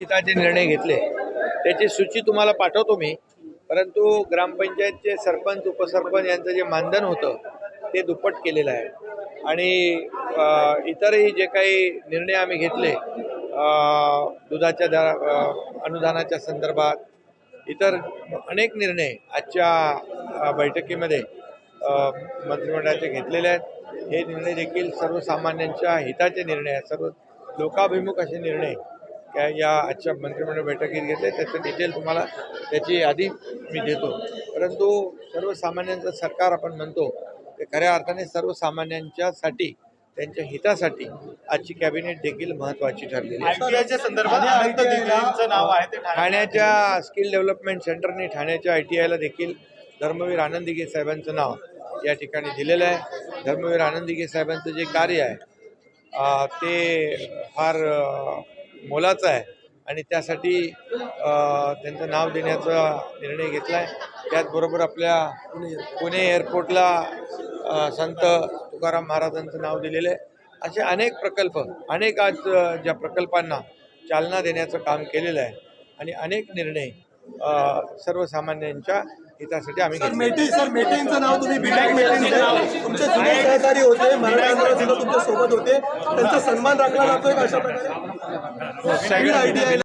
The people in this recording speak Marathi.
हिताचे निर्णय घेतले त्याची सूची तुम्हाला पाठवतो मी. परंतु ग्रामपंचायतचे सरपंच उपसरपंच यांचं जे मानधन होतं ते दुप्पट केलेलं आहे. आणि इतरही जे काही निर्णय आम्ही घेतले दुधाच्या दरा अनुदानाच्या संदर्भात इतर अनेक निर्णय आजच्या बैठकीमध्ये मंत्रिमंडळाचे घेतलेले आहेत. हे निर्णय देखील सर्वसामान्यांच्या हिताचे निर्णय आहेत. सर्व लोकाभिमुख असे निर्णय त्या या आजच्या मंत्रिमंडळ बैठकीत घेतले. त्याचं डिटेल तुम्हाला त्याची यादी मी देतो. परंतु सर्वसामान्यांचं सरकार आपण म्हणतो ते खऱ्या अर्थाने सर्वसामान्यांच्यासाठी त्यांच्या हितासाठी आजची कॅबिनेट देखील महत्त्वाची ठरलेली आहे. संदर्भात ठाण्याच्या स्किल डेव्हलपमेंट सेंटरने ठाण्याच्या आय टी आयला देखील धर्मवीर आनंद दिघे साहेबांचं नाव या ठिकाणी दिलेलं आहे. धर्मवीर आनंद दिघे साहेबांचं जे कार्य आहे ते फार मोलाचं आहे. आणि त्यासाठी त्यांचं नाव देण्याचा निर्णय घेतला आहे त्याचबरोबर आपल्या पुणे एअरपोर्टला संत तुकाराम महाराजांचं नाव दिलेलं आहे. असे अनेक प्रकल्प अनेक आज ज्या प्रकल्पांना चालना देण्याचं काम केलेलं आहे. आणि अनेक निर्णय सर्वसामान्यांच्या हितासाठी आम्ही सर घेतले मेटे सर मेटेंचं नाव तुम्ही मेटेंचं तुमचे जुने सहकारी होते मराठा तुमच्यासोबत होते. त्यांचा सन्मान राखला जातोय का अशा प्रकारे? आयडिया